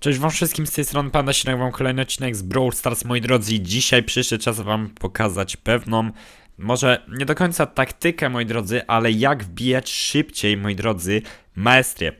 Cześć wam wszystkim, z tej strony Panda się wam kolejny odcinek z Brawl Stars, moi drodzy. Dzisiaj przyszedł czas wam pokazać pewną, może nie do końca taktykę, moi drodzy, ale jak wbijać szybciej, moi drodzy, maestrię.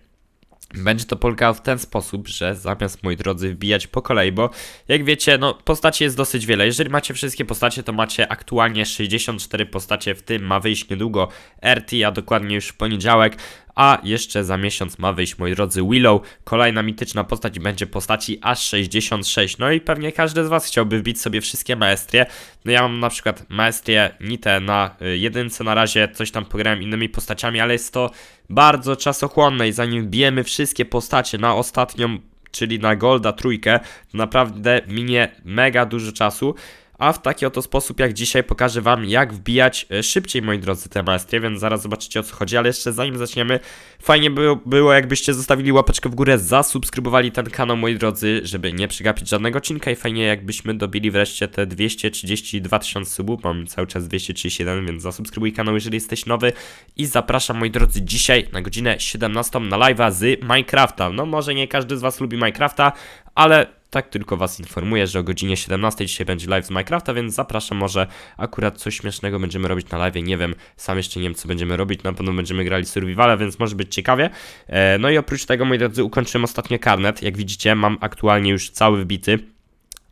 Będzie to polegało w ten sposób, że zamiast, moi drodzy, wbijać po kolei, bo jak wiecie, no postaci jest dosyć wiele. Jeżeli macie wszystkie postacie, to macie aktualnie 64 postacie, w tym ma wyjść niedługo RT, a dokładnie już w poniedziałek, a jeszcze za miesiąc ma wyjść, moi drodzy, Willow. Kolejna mityczna postać będzie postaci aż 66. No i pewnie każdy z was chciałby wbić sobie wszystkie maestrie. No ja mam na przykład maestrię Nitę na y, jedynce na razie, coś tam pograłem innymi postaciami, ale jest to bardzo czasochłonne i zanim wbijemy wszystkie postacie na ostatnią czyli na Golda trójkę, naprawdę minie mega dużo czasu. A w taki oto sposób, jak dzisiaj, pokażę Wam, jak wbijać e, szybciej, moi drodzy, te maestrie, więc zaraz zobaczycie o co chodzi. Ale jeszcze zanim zaczniemy, fajnie było, było jakbyście zostawili łapeczkę w górę, zasubskrybowali ten kanał, moi drodzy, żeby nie przegapić żadnego odcinka. I fajnie, jakbyśmy dobili wreszcie te 232 tysiące subów. Mam cały czas 231, więc zasubskrybuj kanał, jeżeli jesteś nowy. I zapraszam, moi drodzy, dzisiaj na godzinę 17 na live'a z Minecrafta. No, może nie każdy z Was lubi Minecrafta, ale tak tylko Was informuję, że o godzinie 17 dzisiaj będzie live z Minecrafta, więc zapraszam, może akurat coś śmiesznego będziemy robić na live, nie wiem, sam jeszcze nie wiem co będziemy robić, na pewno będziemy grali survivala, więc może być ciekawie. E, no i oprócz tego, moi drodzy, ukończyłem ostatnio karnet, jak widzicie, mam aktualnie już cały wbity.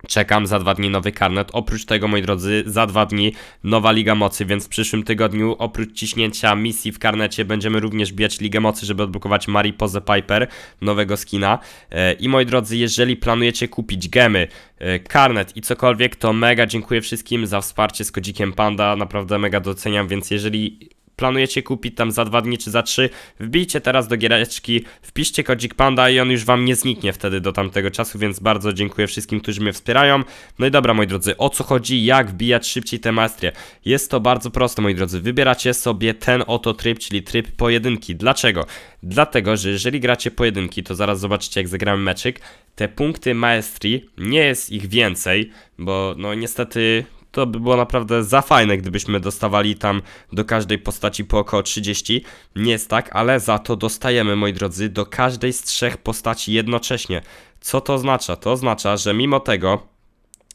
Czekam za dwa dni nowy karnet. Oprócz tego, moi drodzy, za dwa dni nowa Liga Mocy, więc w przyszłym tygodniu, oprócz ciśnięcia misji w karnecie, będziemy również bijać Ligę Mocy, żeby odblokować Mariposę Piper, nowego skina. E, I moi drodzy, jeżeli planujecie kupić gemy, e, karnet i cokolwiek, to mega dziękuję wszystkim za wsparcie z kodzikiem Panda. Naprawdę mega doceniam, więc jeżeli planujecie kupić tam za dwa dni czy za trzy, wbijcie teraz do giereczki, wpiszcie kodzik Panda i on już wam nie zniknie wtedy do tamtego czasu, więc bardzo dziękuję wszystkim, którzy mnie wspierają. No i dobra, moi drodzy, o co chodzi, jak wbijać szybciej te maestrie? Jest to bardzo proste, moi drodzy. Wybieracie sobie ten oto tryb, czyli tryb pojedynki. Dlaczego? Dlatego, że jeżeli gracie pojedynki, to zaraz zobaczycie, jak zagramy meczyk, te punkty maestrii, nie jest ich więcej, bo no niestety to by było naprawdę za fajne, gdybyśmy dostawali tam do każdej postaci po około 30. Nie jest tak, ale za to dostajemy, moi drodzy, do każdej z trzech postaci jednocześnie. Co to oznacza? To oznacza, że mimo tego,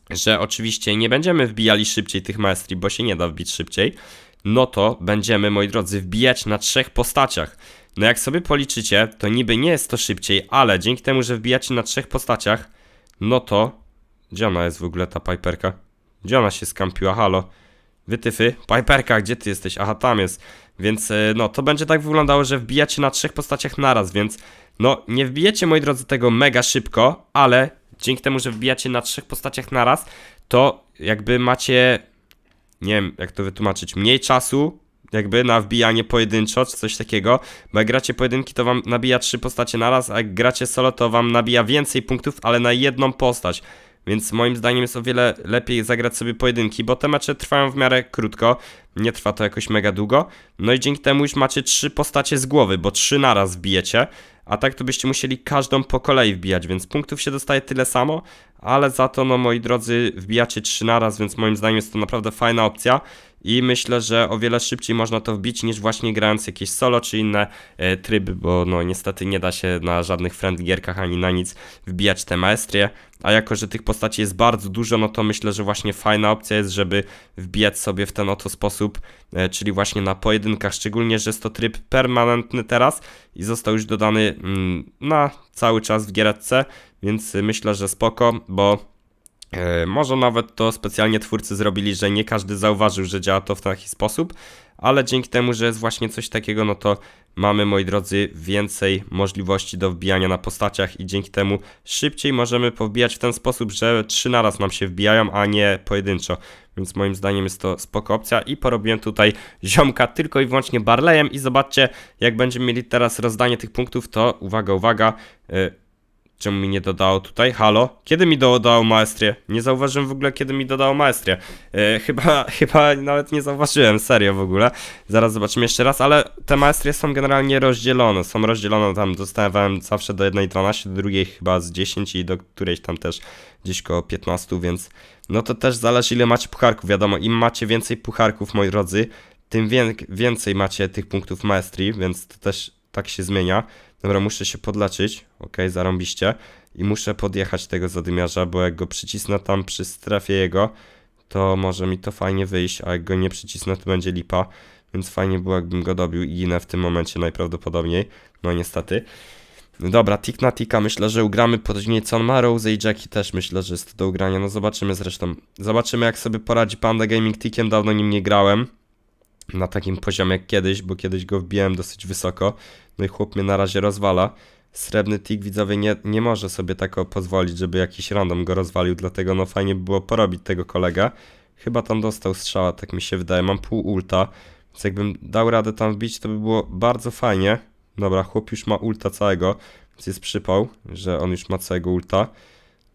że oczywiście nie będziemy wbijali szybciej tych maestrii, bo się nie da wbić szybciej, no to będziemy, moi drodzy, wbijać na trzech postaciach. No jak sobie policzycie, to niby nie jest to szybciej, ale dzięki temu, że wbijacie na trzech postaciach, no to... Gdzie ona jest w ogóle, ta Piperka? Gdzie ona się skampiła? Halo? Wytyfy? Piperka, gdzie ty jesteś? Aha, tam jest. Więc e, no, to będzie tak wyglądało, że wbijacie na trzech postaciach naraz, więc no, nie wbijecie, moi drodzy, tego mega szybko, ale dzięki temu, że wbijacie na trzech postaciach naraz, to jakby macie, nie wiem, jak to wytłumaczyć, mniej czasu, jakby na wbijanie pojedynczo, czy coś takiego, bo jak gracie pojedynki, to wam nabija trzy postacie naraz, a jak gracie solo, to wam nabija więcej punktów, ale na jedną postać. Więc moim zdaniem jest o wiele lepiej zagrać sobie pojedynki, bo te mecze trwają w miarę krótko, nie trwa to jakoś mega długo. No i dzięki temu już macie trzy postacie z głowy, bo trzy naraz wbijecie, a tak to byście musieli każdą po kolei wbijać, więc punktów się dostaje tyle samo, ale za to, no moi drodzy, wbijacie trzy naraz, więc moim zdaniem jest to naprawdę fajna opcja i myślę, że o wiele szybciej można to wbić niż właśnie grając jakieś solo czy inne e, tryby, bo no niestety nie da się na żadnych friendly gierkach ani na nic wbijać te maestrie, a jako, że tych postaci jest bardzo dużo, no to myślę, że właśnie fajna opcja jest, żeby wbijać sobie w ten oto sposób, e, czyli właśnie na pojedynkach, szczególnie, że jest to tryb permanentny teraz i został już dodany mm, na cały czas w giereczce, więc myślę, że spoko, bo Może nawet to specjalnie twórcy zrobili, że nie każdy zauważył, że działa to w taki sposób, ale dzięki temu, że jest właśnie coś takiego, no to mamy, moi drodzy, więcej możliwości do wbijania na postaciach i dzięki temu szybciej możemy powbijać w ten sposób, że trzy naraz nam się wbijają, a nie pojedynczo. Więc moim zdaniem jest to spoko opcja i porobiłem tutaj ziomka tylko i wyłącznie barleyem i zobaczcie, jak będziemy mieli teraz rozdanie tych punktów, to uwaga, uwaga, e, Czemu mi nie dodało tutaj? Halo? Kiedy mi dodało maestrię? Nie zauważyłem w ogóle, kiedy mi dodało maestrię. E, chyba, chyba nawet nie zauważyłem, serio w ogóle. Zaraz zobaczymy jeszcze raz, ale te maestrie są generalnie rozdzielone. Są rozdzielone tam, dostawałem zawsze do jednej 12, do drugiej chyba z 10 i do którejś tam też gdzieś koło 15, więc no to też zależy ile macie pucharków. Wiadomo, im macie więcej pucharków, moi drodzy, tym więcej macie tych punktów maestrii, więc to też tak się zmienia. Dobra, muszę się podleczyć, okej, zarąbiście. I muszę podjechać tego zadymiarza, bo jak go przycisnę tam przy strefie jego, to może mi to fajnie wyjść, a jak go nie przycisnę, to będzie lipa. Więc fajnie było, jakbym go dobił i ginę w tym momencie najprawdopodobniej. No niestety. Dobra, tik na tika, myślę, że ugramy później co on ma, Rose i Jackie też myślę, że jest to do ugrania, no zobaczymy zresztą. Zobaczymy jak sobie poradzi Panda Gaming Tikiem, dawno nim nie grałem. Na takim poziomie jak kiedyś, bo kiedyś go wbiłem dosyć wysoko. No i chłop mnie na razie rozwala. Srebrny tik widzowie nie, nie może sobie tak o pozwolić, żeby jakiś random go rozwalił, dlatego no fajnie by było porobić tego kolegę. Chyba tam dostał strzała, tak mi się wydaje, mam pół ulta, więc jakbym dał radę tam wbić, to by było bardzo fajnie. Dobra, chłop już ma ulta całego, więc jest przypał, że on już ma całego ulta.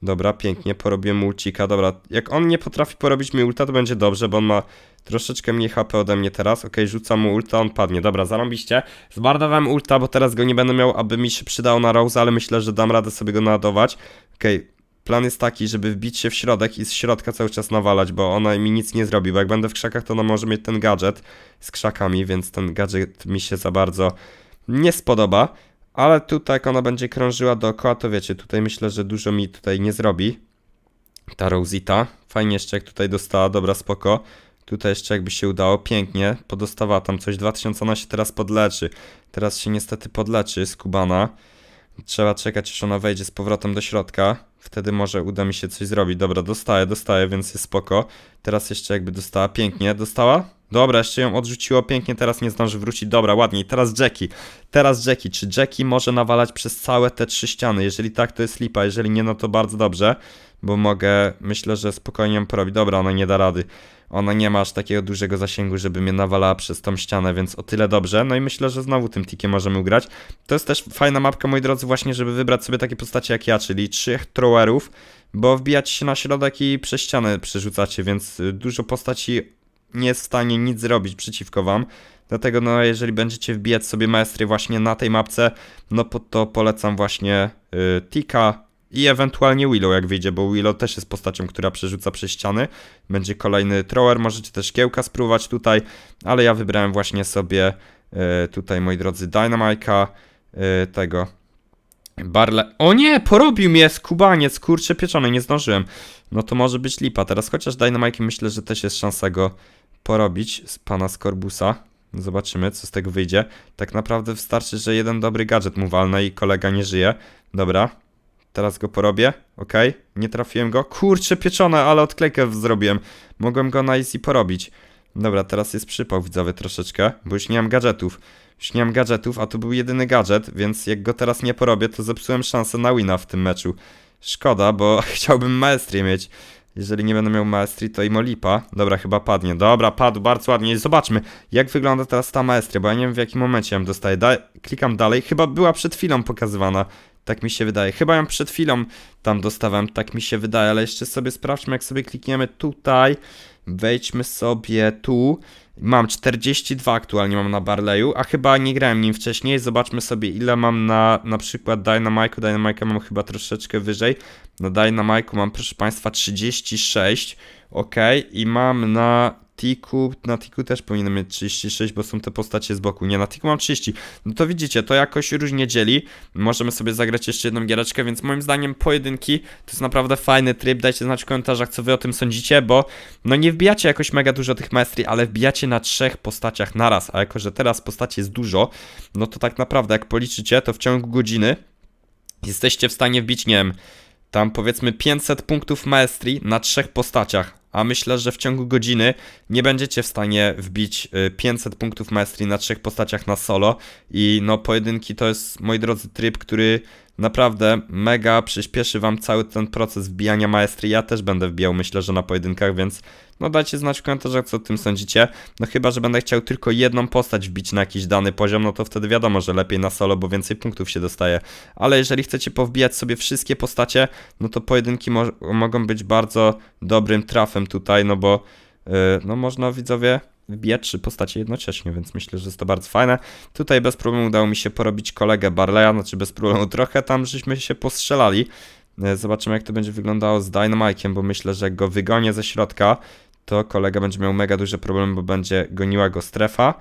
Dobra, pięknie, porobiłem ulcika, dobra, jak on nie potrafi porobić mi ulta, to będzie dobrze, bo on ma troszeczkę mniej HP ode mnie teraz, okej, rzucam mu ulta, on padnie, dobra, zarąbiście. Zmarnowałem ulta, bo teraz go nie będę miał, aby mi się przydało na Rose, ale myślę, że dam radę sobie go naładować. Okej, plan jest taki, żeby wbić się w środek i z środka cały czas nawalać, bo ona mi nic nie zrobi, bo jak będę w krzakach, to ona może mieć ten gadżet z krzakami, więc ten gadżet mi się za bardzo nie spodoba. Ale tutaj jak ona będzie krążyła dookoła, to wiecie, tutaj myślę, że dużo mi tutaj nie zrobi. Ta Rosita. Fajnie jeszcze jak tutaj dostała, dobra, spoko. Tutaj jeszcze jakby się udało, pięknie. Podostawała tam coś, 2000 ona się teraz podleczy. Teraz się niestety podleczy z Kubana. Trzeba czekać, aż ona wejdzie z powrotem do środka. Wtedy może uda mi się coś zrobić. Dobra, dostaje, dostaje, więc jest spoko. Teraz jeszcze jakby dostała, pięknie. Dostała? Dobra, jeszcze ją odrzuciło pięknie, teraz nie zdąży wrócić. Dobra, ładniej. Teraz Jackie. Teraz Jackie. Czy Jackie może nawalać przez całe te trzy ściany? Jeżeli tak, to jest lipa. Jeżeli nie, no to bardzo dobrze. Bo mogę, myślę, że spokojnie ją porobić. Dobra, ona nie da rady. Ona nie ma aż takiego dużego zasięgu, żeby mnie nawalała przez tą ścianę, więc o tyle dobrze. No i myślę, że znowu tym tikiem możemy ugrać. To jest też fajna mapka, moi drodzy, właśnie, żeby wybrać sobie takie postacie jak ja, czyli trzech throwerów, bo wbijać się na środek i przez ścianę przerzucacie, więc y, dużo postaci nie jest w stanie nic zrobić przeciwko wam. Dlatego no jeżeli będziecie wbijać sobie maestry właśnie na tej mapce, no to polecam właśnie y, Tika i ewentualnie Willow jak wyjdzie, bo Willow też jest postacią, która przerzuca przez ściany. Będzie kolejny thrower, możecie też kiełka spróbować tutaj, ale ja wybrałem właśnie sobie y, tutaj moi drodzy Dynamike'a, y, tego Barle. O nie, porobił mnie skubaniec, kurczę pieczony, nie zdążyłem. No to może być lipa. Teraz chociaż Dynamite myślę, że też jest szansa go porobić z pana Skorbusa. Zobaczymy, co z tego wyjdzie. Tak naprawdę wystarczy, że jeden dobry gadżet mu walnę i kolega nie żyje. Dobra. Teraz go porobię. Ok. Nie trafiłem go. Kurczę pieczone, ale odklejkę zrobiłem. Mogłem go na easy porobić. Dobra, teraz jest przypał widzowy troszeczkę, bo już nie mam gadżetów. Już nie mam gadżetów, a to był jedyny gadżet, więc jak go teraz nie porobię, to zepsułem szansę na wina w tym meczu. Szkoda, bo chciałbym maestrię mieć. Jeżeli nie będę miał maestrii, to i molipa. Dobra, chyba padnie. Dobra, padł bardzo ładnie. Zobaczmy, jak wygląda teraz ta maestria, bo ja nie wiem w jakim momencie ją dostaję. Da klikam dalej. Chyba była przed chwilą pokazywana. Tak mi się wydaje. Chyba ją przed chwilą tam dostałem, tak mi się wydaje, ale jeszcze sobie sprawdźmy, jak sobie klikniemy tutaj. Wejdźmy sobie tu. Mam 42 aktualnie mam na Barleyu, a chyba nie grałem nim wcześniej. Zobaczmy sobie ile mam na na przykład Dynamike'u. Dynamike'a mam chyba troszeczkę wyżej. Na Dynamike'u mam proszę Państwa 36, ok. I mam na Tiku, na Tiku też powinienem mieć 36, bo są te postacie z boku. Nie, na Tiku mam 30. No to widzicie, to jakoś różnie dzieli. Możemy sobie zagrać jeszcze jedną giereczkę, więc moim zdaniem pojedynki to jest naprawdę fajny tryb. Dajcie znać w komentarzach, co wy o tym sądzicie, bo no nie wbijacie jakoś mega dużo tych maestrii, ale wbijacie na trzech postaciach naraz, a jako, że teraz postaci jest dużo, no to tak naprawdę jak policzycie, to w ciągu godziny jesteście w stanie wbić, nie wiem, tam powiedzmy 500 punktów maestrii na trzech postaciach. A myślę, że w ciągu godziny nie będziecie w stanie wbić y, 500 punktów maestrii na trzech postaciach na solo. I no, pojedynki to jest, moi drodzy, tryb, który naprawdę mega przyspieszy wam cały ten proces wbijania maestrii. Ja też będę wbijał, myślę, że na pojedynkach, więc no dajcie znać w komentarzach, co o tym sądzicie. No chyba, że będę chciał tylko jedną postać wbić na jakiś dany poziom, no to wtedy wiadomo, że lepiej na solo, bo więcej punktów się dostaje. Ale jeżeli chcecie powbijać sobie wszystkie postacie, no to pojedynki mo mogą być bardzo dobrym trafem tutaj, no bo yy, no można widzowie wbijać trzy postacie jednocześnie, więc myślę, że jest to bardzo fajne. Tutaj bez problemu udało mi się porobić kolegę Barleya, znaczy bez problemu trochę tam żeśmy się postrzelali. Yy, Zobaczymy jak to będzie wyglądało z Dynamike'iem, bo myślę, że jak go wygonię ze środka, to kolega będzie miał mega duże problemy, bo będzie goniła go strefa.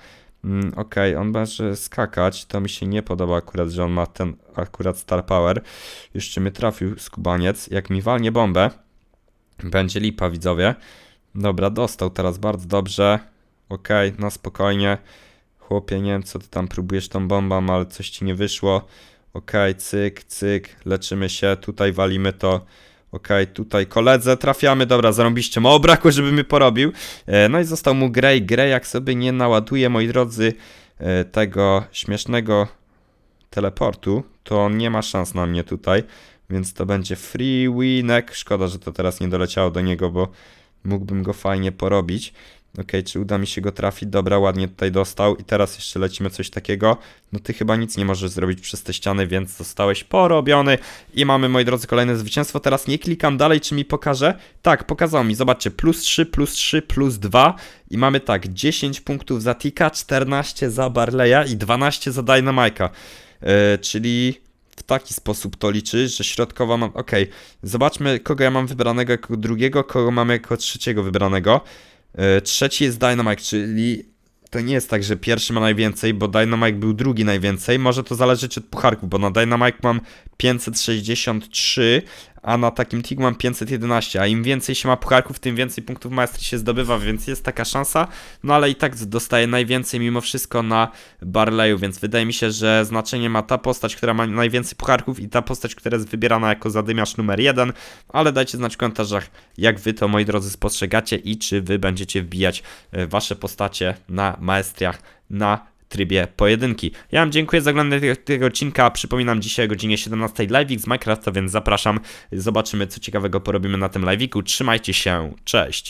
Mm, Okej, on może skakać, to mi się nie podoba akurat, że on ma ten akurat star power. Jeszcze mnie trafił skubaniec, jak mi walnie bombę, będzie lipa widzowie. Dobra, dostał teraz bardzo dobrze. Okej, na spokojnie. Chłopie, nie wiem co ty tam próbujesz tą bombą, ale coś ci nie wyszło. Okej, cyk, cyk, leczymy się, tutaj walimy to. Okej, tutaj koledze trafiamy, dobra, zarąbiście, mało brakło, żeby mnie porobił. E, no i został mu Grey. Grey jak sobie nie naładuje, moi drodzy, e, tego śmiesznego teleportu, to nie ma szans na mnie tutaj, więc to będzie free winek. Szkoda, że to teraz nie doleciało do niego, bo mógłbym go fajnie porobić. Okej, czy uda mi się go trafić? Dobra, ładnie tutaj dostał. I teraz jeszcze lecimy coś takiego. No ty chyba nic nie możesz zrobić przez te ściany, więc zostałeś porobiony. I mamy, moi drodzy, kolejne zwycięstwo. Teraz nie klikam dalej, czy mi pokaże? Tak, pokazał mi. Zobaczcie, plus 3, plus 3, plus 2. I mamy tak, 10 punktów za Tika, 14 za Barleya i 12 za Dynamike'a. Yy, czyli w taki sposób to liczy, że środkowa mam. Okej, zobaczmy, kogo ja mam wybranego jako drugiego, kogo mam jako trzeciego wybranego. Yy, trzeci jest Dynamite, czyli to nie jest tak, że pierwszy ma najwięcej, bo Dynamite był drugi najwięcej. Może to zależeć od pucharków, bo na Dynamite mam 563, a na takim TIG mam 511, a im więcej się ma pucharków, tym więcej punktów maestrii się zdobywa, więc jest taka szansa, no ale i tak dostaję najwięcej mimo wszystko na Barleyu, więc wydaje mi się, że znaczenie ma ta postać, która ma najwięcej pucharków i ta postać, która jest wybierana jako zadymiarz numer jeden, ale dajcie znać w komentarzach, jak wy to moi drodzy spostrzegacie i czy wy będziecie wbijać e, wasze postacie na maestriach na trybie pojedynki. Ja wam dziękuję za oglądanie tego, tego odcinka. Przypominam dzisiaj o godzinie 17 live'ik z Minecrafta, więc zapraszam. Zobaczymy co ciekawego porobimy na tym live'iku. Trzymajcie się. Cześć.